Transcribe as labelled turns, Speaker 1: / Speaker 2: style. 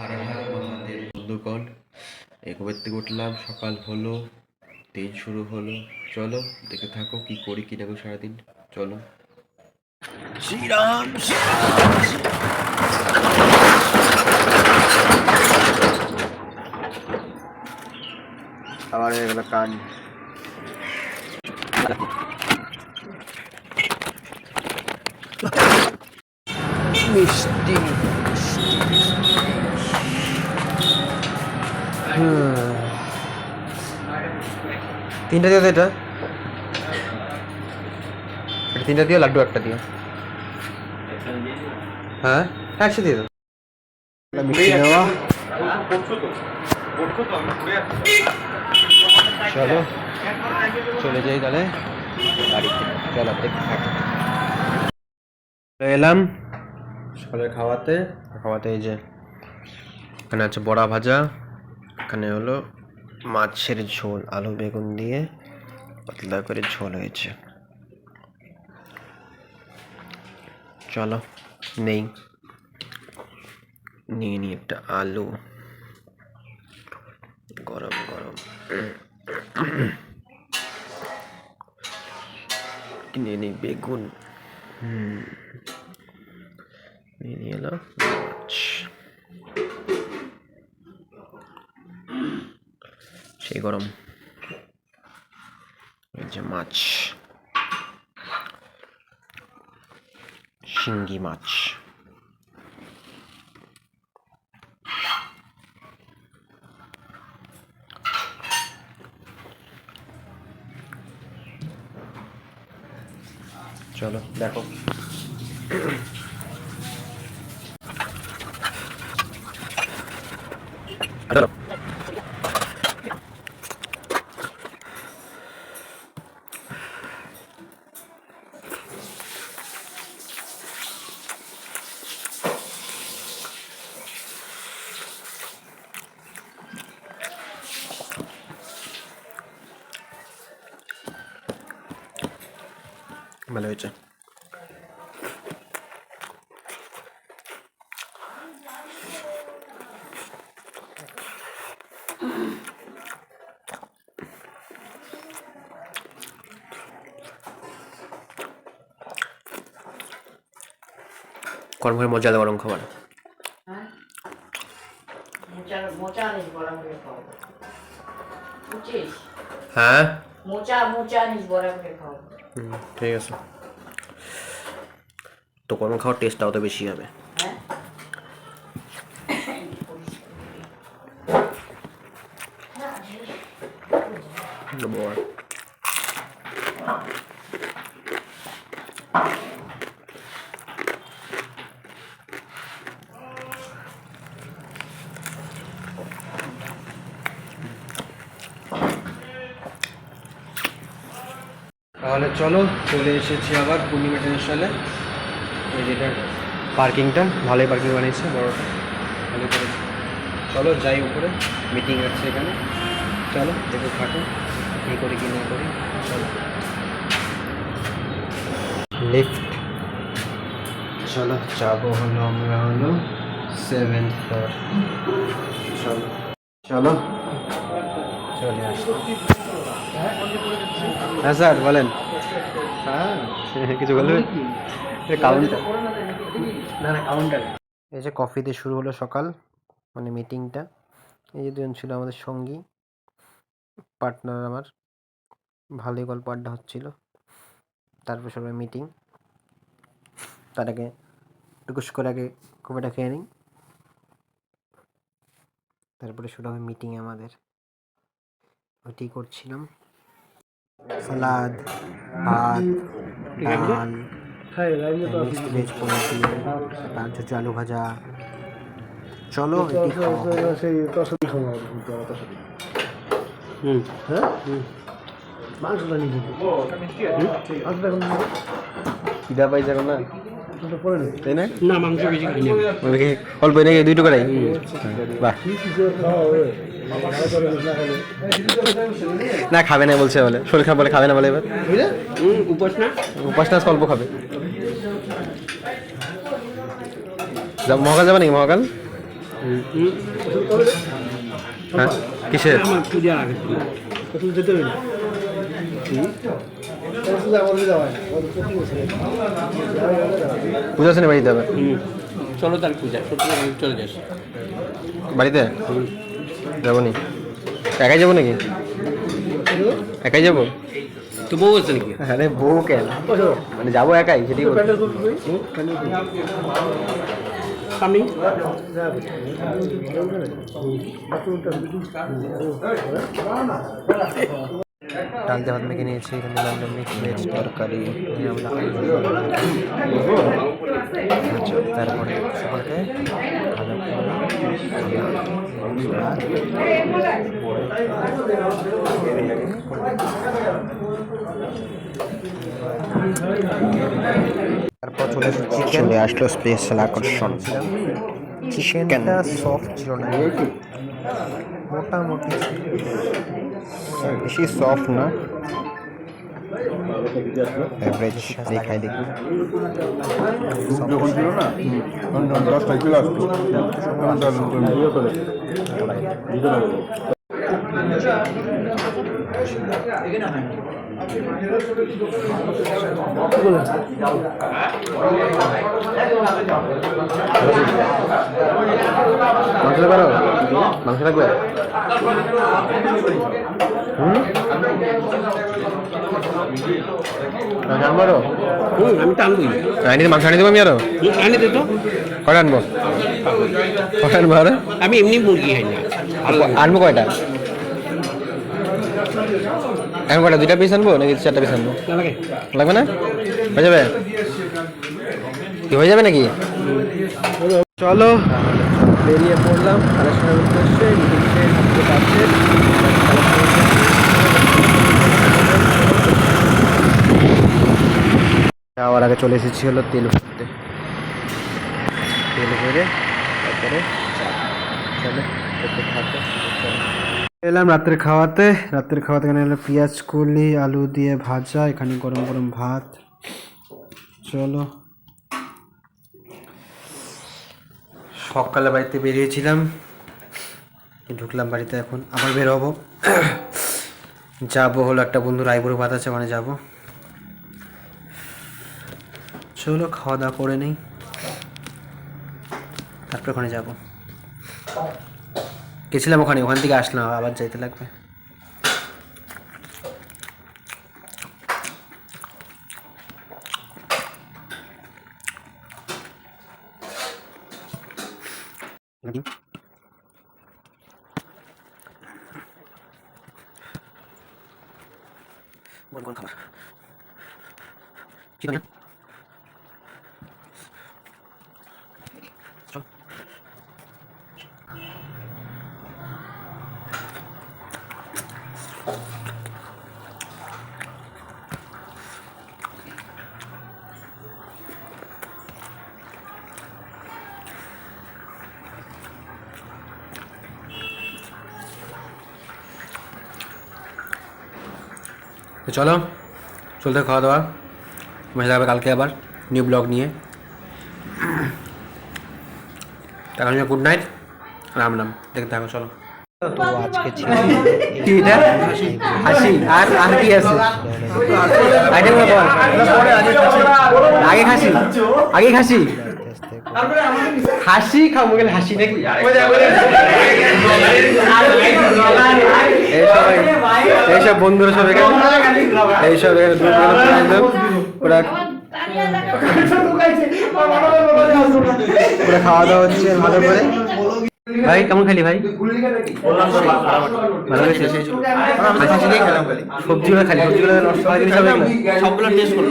Speaker 1: হার হার মহাদেব বন্ধুগণ একবার থেকে উঠলাম? সকাল হলো দিন শুরু হলো। চলো দেখে থাকো কি করি কি না সারাদিন। চলো। শ্রীরাম আবার হয়ে গেল কান। তিনটা দিয়ে এটা। এটা তিনটা দিয়ে লাড্ডু একটা দিয়ে হ্যাঁ একসাথে দিয়ে দাও মিষ্টি নেওয়া। চলো চলে যাই তাহলে। বাড়িতে। চলে এলাম সকালে খাওয়াতে। খাওয়াতে এই যে এখানে আছে বড়া ভাজা। এখানে হলো মাছের ঝোল, আলু বেগুন দিয়ে পাতলা করে ঝোল হয়েছে। চলো, নেই। নিয়ে নিই একটা আলু। গরম গরম। নিয়ে নিই বেগুন। নিয়ে নিয়ে এলো সেই গরম। এই যে মাছ। শিঙ্গি মাছ। চলো দেখো। ভালো হয়েছে গরম করে মজা গরম খাবার
Speaker 2: হ্যাঁ মোচা মোচা আনিস বড়া করে
Speaker 1: হুম, ঠিক আছে তো গরম খাওয়ার টেস্টটাও তো বেশি হবে
Speaker 2: হ্যাঁ
Speaker 1: দেবো তাহলে চলো, চলে এসেছি আবার পূর্ণিমা টেনশনে এই যেটা পার্কিংটা, ভালোই পার্কিং বানিয়েছে, বড়টা। ভালো করে চলো, যাই উপরে মিটিং আছে এখানে। চলো, দেখে থাকো, কী করি, কি না করি, চলো। লিফট চলো, যাব হলো আমরা হলো সেভেন ফ্লোর চলো। চলো, চলে আসো হ্যাঁ স্যার বলেন। হ্যাঁ। কিছু বলবেন? কাউন্টার না না কাউন্টার এই যে কফি দিয়ে শুরু হলো সকাল মানে মিটিংটা এই যে দুজন ছিল আমাদের সঙ্গী পার্টনার আমার। ভালোই গল্প আড্ডা হচ্ছিল। তারপর সবাই মিটিং তার আগে টুকুস করে আগে কফিটা খেয়ে নিই। তারপরে শুরু হবে মিটিং আমাদের। ওইটাই করছিলাম। সালাদ ভাত ডাল মিক্সড ভেজ আলু ভাজা। চলো এটি খাওয়া হুম।
Speaker 3: হ্যাঁ? মাংসটা নিয়ে যাব। মাংসটা এখন নিয়ে
Speaker 1: পাইছে এখন না? তাই না?
Speaker 3: না মাংস বেশি খাই না।
Speaker 1: ওদেরকে অল্প দুই টুকরাই বাহ।
Speaker 3: না
Speaker 1: খাবে না বলছে বলে। শরীর খারাপ বলে খাবে না বলে এবার।
Speaker 3: উপাস না।
Speaker 1: উপাস না অল্প খাবে। মহাকাল যাবে নাকি মহাকাল? হ্যাঁ কিসের?
Speaker 3: পূজা যেতে
Speaker 1: পূজা শুনে বাড়িতে হবে
Speaker 3: ষোলো তারিখ পূজা চলে যাস।
Speaker 1: বাড়িতে? যাব নি একাই যাব নাকি? একাই যাব?
Speaker 3: তো বউ আছে নাকি?
Speaker 1: আরে বউ কেন? মানে যাব একাই সেটাই।
Speaker 3: আমি
Speaker 1: ডাল দিয়ে ভাত মেখে নিয়েছি এখানে লাল মিক্স ভেজ তরকারি এখানে আমরা আলু আচ্ছা, তারপরে সকলকে ভালো তারপর চলে এসেছে চিকেন
Speaker 4: চলে আসলো স্পেশাল আকর্ষণ।
Speaker 1: চিকেনটা সফট ছিল না। মোটামুটি।
Speaker 4: বেশি সফট না। এভারেজ দেখাই দেখি।
Speaker 5: যখন ছিল না ভিতরে
Speaker 1: মাংস পারো মাংস মাংস আনব আনি মাংস আনি দেবো আমি আরও?
Speaker 3: আনে দে তো।
Speaker 1: কটা আনব? কটা আনব আরও?
Speaker 3: আমি এমনি মুরগি খাই না।
Speaker 1: আনব কয়টা? এখন কয়টা দুইটা পিস আনব নাকি চারটা পিস আনব? লাগবে না? হয়ে যাবে? কি হয়ে যাবে নাকি? চলো। বেরিয়ে পড়লাম কালেকশনের উদ্দেশ্যে আজকে কাজ শেষ। যাওয়ার আগে চলে এসেছি হলো তেল ভরতে তেল ভরে তারপরে চলো এলাম রাত্রে খাওয়াতে। রাত্রের খাওয়াতে এখানে হলো পেঁয়াজ কলি, আলু দিয়ে ভাজা, এখানে গরম গরম ভাত। চলো। সকালে বাড়িতে বেরিয়েছিলাম। ঢুকলাম বাড়িতে এখন, আবার বের হব যাব হলো একটা বন্ধুর আইবুড়ো ভাত আছে ওখানে যাব। চলো, খাওয়া দাওয়া করে নেই। তারপর ওখানে যাব। গেছিলাম ওখানে, ওখান থেকে আসলাম, আবার যাইতে লাগবে। কোন কোন খাবার চিকেন তো চলো চলতে খাওয়া দাওয়া। মজা লাগবে কালকে আবার নিউ ব্লগ নিয়ে। তখন গুড নাইট রাম নাম দেখতে থাকো চলো।
Speaker 4: তো আজকে ছিল।
Speaker 1: এটা? হাসি আর আর কি আছে? আইটেম বল। আগে খাসি হাসি খাব গেলে হাসি নাকি? এই সবাই এইসব বন্ধুরা সব এখানে এইসব এখানে পুরো পুরো খাওয়া দাওয়া হচ্ছে ভালো করে। ভাই কেমন খালি ভাই? ভালো হয়েছে। সবজিগুলো খালি সবজিগুলো হয় হবে এগুলো?
Speaker 3: সবগুলো টেস্ট করল